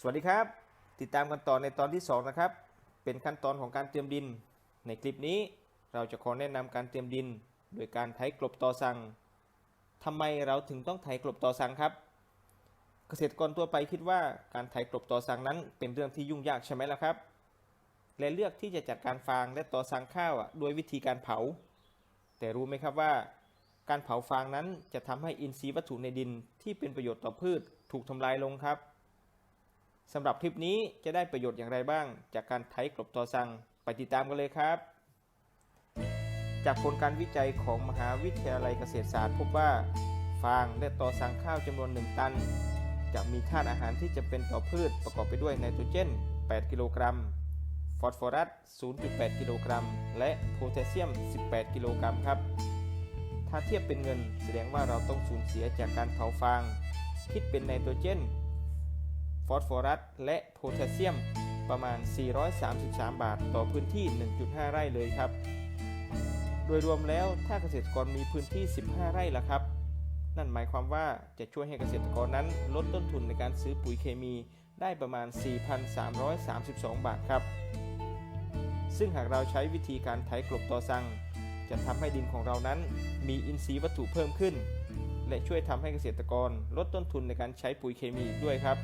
สวัสดีครับ ติดตามกันต่อในตอนที่ 2 นะครับ เป็นขั้นตอนของการเตรียมดิน ในคลิปนี้เราจะขอแนะนำการเตรียมดิน โดยการไถกลบต่อสังทำไมเราถึงต้องไถกลบต่อสังครับ เกษตรกรทั่วไปคิดว่าการไถกลบต่อสังนั้น เป็นเรื่องที่ยุ่งยากใช่ไหมล่ะครับ และเลือกที่จะจัดการฟางและต่อสังข้าวอะโดยวิธีการเผา แต่รู้ไหมครับว่า การเผาฟางนั้นจะทำให้อินทรีย์วัตถุในดินที่เป็นประโยชน์ต่อพืชถูกทำลายลงครับ สำหรับคลิปนี้จะได้ประโยชน์อย่างไรบ้าง จากการไถกลบตอสังไปติดตามกันเลยครับ จากผลการวิจัยของมหาวิทยาลัยเกษตรศาสตร์ พบว่าฟางและตอสังข้าวจำนวน 1 ตัน จะมีธาตุอาหารที่จำเป็นต่อพืชประกอบไปด้วยไนโตรเจน 8 กิโลกรัม ฟอสฟอรัส 0.8 กิโลกรัม และโพแทสเซียม 18 กิโลกรัมครับ ถ้าเทียบเป็นเงินแสดงว่าเราต้องสูญเสียจากการเผาฟาง คิดเป็นไนโตรเจน ฟอสฟอรัส และโพแทสเซียมประมาณ 433 บาท ต่อพื้นที่ 1.5 ไร่เลยครับ โดยรวมแล้วถ้าเกษตรกรมีพื้นที่ 15 ไร่ละครับ นั่นหมายความว่าจะช่วยให้เกษตรกรนั้นลดต้นทุนในการซื้อปุ๋ยเคมีได้ประมาณ 4,332 บาทครับ ซึ่งหากเราใช้วิธีการไถกลบต่อสังจะทำให้ดินของเรานั้นมีอินทรีย์วัตถุเพิ่มขึ้น และช่วยทำให้เกษตรกรลดต้นทุนในการใช้ปุ๋ยเคมีอีกด้วยครับ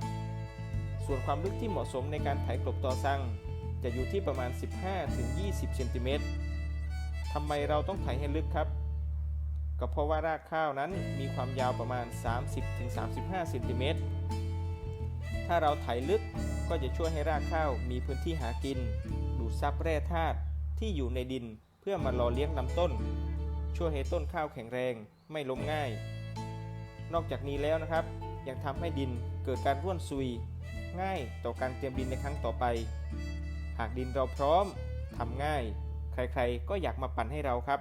ส่วนความลึกที่เหมาะสมในการไถกลบตอสัง จะอยู่ที่ประมาณ 15-20เซนติเมตรทำไมเราต้องไถให้ลึกครับ ก็เพราะว่ารากข้าวนั้นมีความยาวประมาณ 30-35เซนติเมตรถ้าเราไถลึกก็จะช่วยให้รากข้าวมีพื้นที่หากิน ดูดซับแร่ธาตุที่อยู่ในดินเพื่อมาหล่อเลี้ยงลำต้น ช่วยให้ต้นข้าวแข็งแรงไม่ล้มง่าย นอกจากนี้แล้วนะครับ ยังทำให้ดินเกิดการร่วนซุย ง่ายต่อการเตรียมดินในครั้งต่อไป หากดินเราพร้อมทำง่าย ใครๆก็อยากมาปั่นให้เราครับ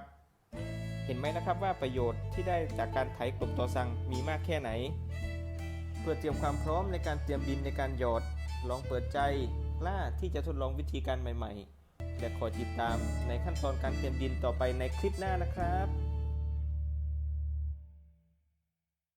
เห็นไหมนะครับว่าประโยชน์ที่ได้จากการไถกลบตอสังมีมากแค่ไหน เพื่อเตรียมความพร้อมในการเตรียมดินในการหยอด ลองเปิดใจกล้าที่จะทดลองวิธีการใหม่ ๆ และคอยติดตามในขั้นตอนการเตรียมดินต่อไปในคลิปหน้านะครับ